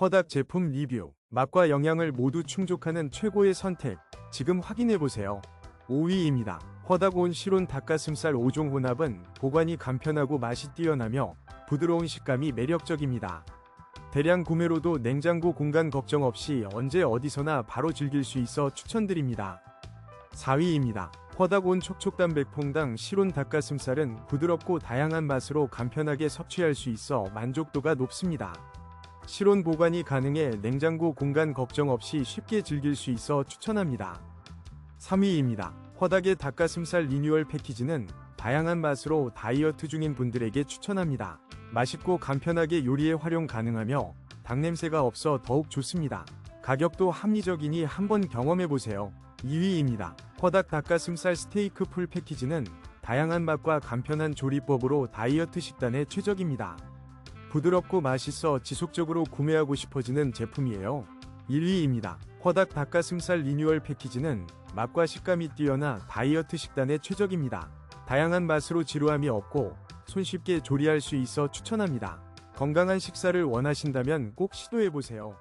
허닥 제품 리뷰. 맛과 영양을 모두 충족하는 최고의 선택. 지금 확인해보세요. 5위입니다. 허닥온 실온 닭가슴살 5종 혼합은 보관이 간편하고 맛이 뛰어나며 부드러운 식감이 매력적입니다. 대량 구매로도 냉장고 공간 걱정 없이 언제 어디서나 바로 즐길 수 있어 추천드립니다. 4위입니다. 허닥온 촉촉단백퐁당 실온 닭가슴살은 부드럽고 다양한 맛으로 간편하게 섭취할 수 있어 만족도가 높습니다. 실온 보관이 가능해 냉장고 공간 걱정 없이 쉽게 즐길 수 있어 추천합니다. 3위입니다. 허닥의 닭가슴살 리뉴얼 패키지는 다양한 맛으로 다이어트 중인 분들에게 추천합니다. 맛있고 간편하게 요리에 활용 가능하며 닭냄새가 없어 더욱 좋습니다. 가격도 합리적이니 한번 경험해보세요. 2위입니다. 허닥 닭가슴살 스테이크 풀 패키지는 다양한 맛과 간편한 조리법으로 다이어트 식단에 최적입니다. 부드럽고 맛있어 지속적으로 구매하고 싶어지는 제품이에요. 1위입니다. 허닥 닭가슴살 리뉴얼 패키지는 맛과 식감이 뛰어나 다이어트 식단에 최적입니다. 다양한 맛으로 지루함이 없고 손쉽게 조리할 수 있어 추천합니다. 건강한 식사를 원하신다면 꼭 시도해보세요.